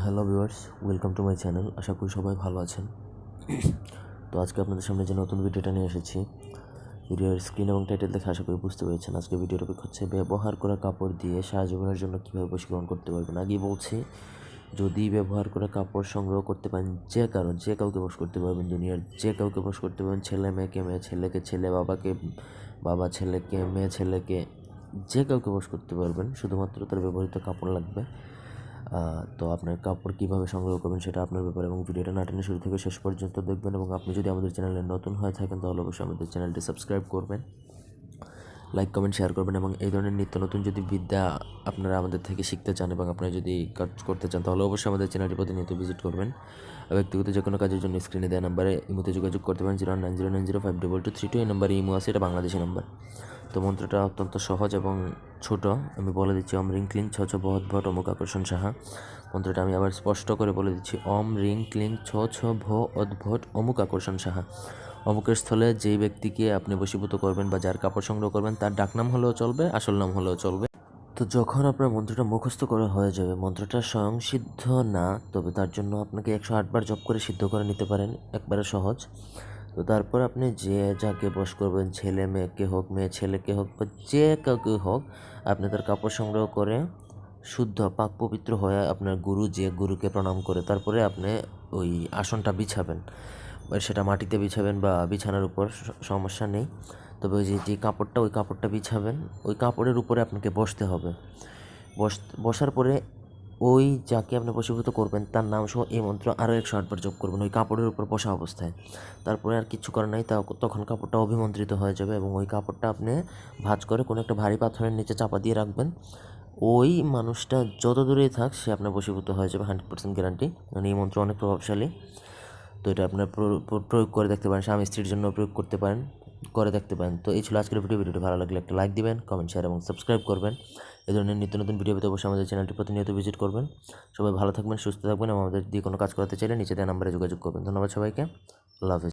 Hello viewers, welcome to my channel. আশা করি সবাই ভালো আছেন। তো আজকে আপনাদের সামনে যে নতুন ভিডিওটা নিয়ে এসেছি, ভিডিওর স্ক্রিন এবং টাইটেল দেখে আশা করি বুঝতে পেরেছেন। আজকে ভিডিওর টপিক হচ্ছে ব্যবহার করা কাপড় দিয়ে সারা জীবনের জন্য কীভাবে বশীকরণ করতে পারবেন। আগেই বলছি, যদি ব্যবহার করা কাপড় সংগ্রহ করতে পারেন যে কারণ যে কাউকে বশ করতে পারবেন দুনিয়ার যে কাউকে বশ করতে পারবেন, ছেলে, মেয়েকে, মেয়ে ছেলেকে, ছেলে বাবাকে, বাবা ছেলেকে, মেয়ে ছেলেকে, যে কাউকে বশ করতে পারবেন, শুধুমাত্র তার ব্যবহৃত কাপড় লাগবে। তো আপনার কাপড় কীভাবে সংগ্রহ করবেন সেটা আপনার ব্যাপার এবং ভিডিওটা না টেনে শুরু থেকে শেষ পর্যন্ত দেখবেন এবং আপনি যদি আমাদের চ্যানেলে নতুন হয়ে থাকেন তাহলে অবশ্যই আমাদের চ্যানেলটি সাবস্ক্রাইব করবেন, লাইক, কমেন্ট, শেয়ার করবেন এবং এই ধরনের নিত্য নতুন যদি বিদ্যা আপনারা আমাদের থেকে শিখতে চান এবং আপনারা যদি কাজ করতে চান তাহলে অবশ্যই আমাদের চ্যানেলটি প্রতিনিয়ত ভিজিট করবেন। ব্যক্তিগত যে কোনো কাজের জন্য স্ক্রিনে দেওয়া নাম্বারে ইমোতে যোগাযোগ করতে পারেন, zero nine zero nine zero five double two three two, এই নাম্বারে ইমো আছে, এটা বাংলাদেশি নাম্বার। তো মন্ত্রটা অত্যন্ত সহজ এবং ছোট। আমি বলে দিচ্ছি অম রিং ক্লিং ছ ছ ভট অমুক আকর্ষণ সাহা। মন্ত্রটা আমি আবার স্পষ্ট করে বলে দিচ্ছি। অম রিং ক্লিং ছ ছ ভ অদ্ভট অমুক আকর্ষণ সাহা। অমুকের স্থলে যেই ব্যক্তিকে আপনি বশীভূত করবেন বা যার কাপড় সংগ্রহ করবেন, তার ডাক নাম হলেও চলবে, আসল নাম হলেও চলবে। তো যখন আপনার মন্ত্রটা মুখস্থ করে হয়ে যাবে, মন্ত্রটা স্বয়ং সিদ্ধ না, তবে তার জন্য আপনাকে একশো আটবার জপ করে সিদ্ধ করে নিতে পারেন। একবারে সহজ। তো তারপর আপনি যে যাকে বস করবেন, ছেলে, মেয়েকে হোক, মেয়ে ছেলেকে হোক বা যে কাউকে হোক, আপনি তার কাপড় সংগ্রহ করে শুদ্ধ, পাক, পবিত্র হয়ে আপনার গুরু যে গুরুকে প্রণাম করে তারপরে আপনি ওই আসনটা বিছাবেন। সেটা মাটিতে বিছাবেন বা বিছানার উপর সমস্যা নেই। তবে ওই যে যে কাপড়টা, ওই কাপড়টা বিছাবেন। ওই কাপড়ের উপরে আপনাকে বসতে হবে। বস, বসার পরে ওই যাকে আপনি বশীভূত করবেন, তার নাম সহ এই মন্ত্র আরও একশো আটবার যোগ করবেন। ওই কাপড়ের উপর বসা অবস্থায়। তারপরে আর কিছু করার নাই তা তখন কাপড়টা অভিমন্ত্রিত হয়ে যাবে এবং ওই কাপড়টা আপনি ভাঁজ করে কোনো একটা ভারী পাথরের নিচে চাপা দিয়ে রাখবেন। ওই মানুষটা যত দূরেই থাক, সে আপনার বশীভূত হয়ে যাবে, হান্ড্রেড পার্সেন্ট গ্যারান্টি মানে এই মন্ত্র অনেক প্রভাবশালী। তো এটা আপনার প্র- প্র- প্রয়োগ করে দেখতে পারেন, স্বামী স্ত্রীর জন্য প্রয়োগ করতে পারেন, করে দেখতে পারেন। তো এই ছিল আজকের ভিডিও ভিডিওটি ভালো লাগলে একটা লাইক দিবেন কমেন্ট শেয়ার এবং সাবস্ক্রাইব করবেন। এই ধরনের নিত্য নতুন ভিডিও পেতে অবশ্যই আমাদের চ্যানেলটি প্রতিনিয়ত ভিজিট করবেন। সবাই ভালো থাকবেন, সুস্থ থাকবেন। এবং আমাদের দিয়ে কোনো কাজ করাতে চাইলে নিচে দেওয়া নাম্বারে যোগাযোগ করবেন। ধন্যবাদ সবাইকে। আল্লাহ হাফেজ।